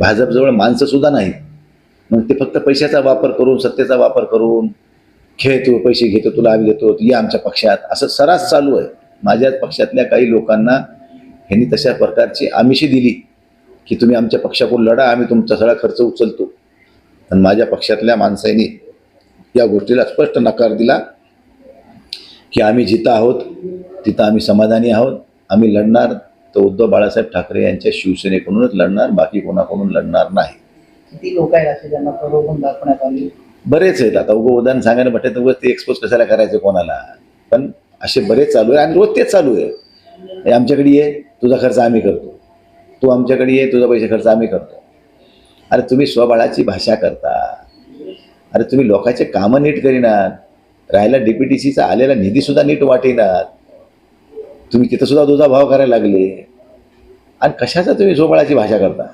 भाजपजवळ माणसंसुद्धा नाही नाहीत. मग ते फक्त पैशाचा वापर करून सत्तेचा वापर करून खेळतो पैसे घेतो तुला आम्ही देतो ये आमच्या पक्षात. असं सरास चालू आहे. माझ्याच पक्षातल्या काही लोकांना ह्यांनी तशा प्रकारची आमिषी दिली की तुम्ही आमच्या पक्षाकडून लढा आम्ही तुमचा सगळा खर्च उचलतो. पण माझ्या पक्षातल्या माणसांनी या गोष्टीला स्पष्ट नकार दिला की आम्ही जिथं आहोत तिथं आम्ही समाधानी आहोत आम्ही लढणार तर उद्धव बाळासाहेब ठाकरे यांच्या शिवसेनेकडूनच लढणार बाकी कोणाकडून लढणार नाही. किती लोक आहेत असे ज्यांना प्रलोभन दाखवण्यात आली? बरेच आहेत. आता उगं उदाहरण सांगायला म्हटलं तर उगाच ते एक्सपोज कशाला करायचं कोणाला? पण असे बरेच चालू आहे आणि रोज तेच चालू आहे आमच्याकडे ये तुझा खर्च आम्ही करतो. तू आमच्याकडे ये तुझा पैसे खर्च आम्ही करतो. अरे तुम्ही स्वबळाची भाषा करता. अरे तुम्ही लोकांचे कामं नीट करीनात. राहायला डी पी टी सीचा आलेला निधीसुद्धा नीट वाटेनात. तुम्ही तिथं सुद्धा दुधा भाव करायला लागले. आणि कशाचा तुम्ही झोपाळाची भाषा करता?